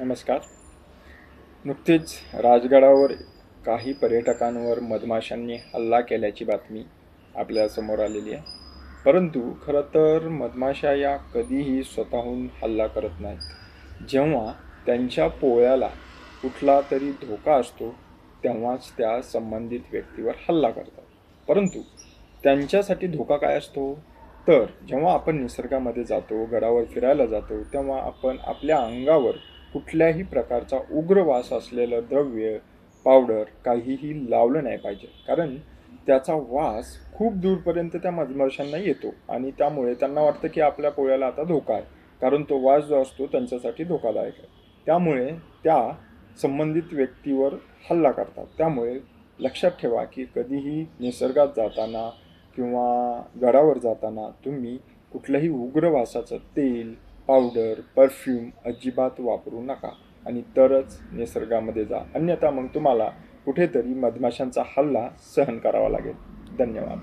नमस्कार. नुकतेच राजगडावर काही पर्यटकांवर मधमाशांनी हल्ला केल्याची बातमी आपल्यासमोर आलेली आहे. परंतु खरं तर मधमाशा या कधीही स्वतःहून हल्ला करत नाहीत. जेव्हा त्यांच्या पोळ्याला कुठला तरी धोका असतो तेव्हाच त्या संबंधित व्यक्तीवर हल्ला करतात. परंतु त्यांच्यासाठी धोका काय असतो? तर जेव्हा आपण निसर्गामध्ये जातो गडावर फिरायला जातो तेव्हा आपण आपल्या अंगावर कुठल्याही प्रकारचा उग्र वास असलेलं द्रव्य पावडर काहीही लावलं नाही पाहिजे. कारण त्याचा वास खूप दूरपर्यंत त्या मधमाशांना येतो आणि त्यामुळे त्यांना वाटतं की आपल्या पोळ्याला आता धोका आहे. कारण तो वास जो असतो त्यांच्यासाठी धोकादायक आहे. त्यामुळे त्या संबंधित व्यक्तीवर हल्ला करतात. त्यामुळे लक्षात ठेवा की कधीही निसर्गात जाताना किंवा गडावर जाताना तुम्ही कुठल्याही उग्र वासाचं तेल पावडर परफ्यूम अजिबात वापरू नका आणि तरच निसर्गामध्ये जा. अन्यथा मग तुम्हाला कुठेतरी मधमाशांचा हल्ला सहन करावा लागेल. धन्यवाद.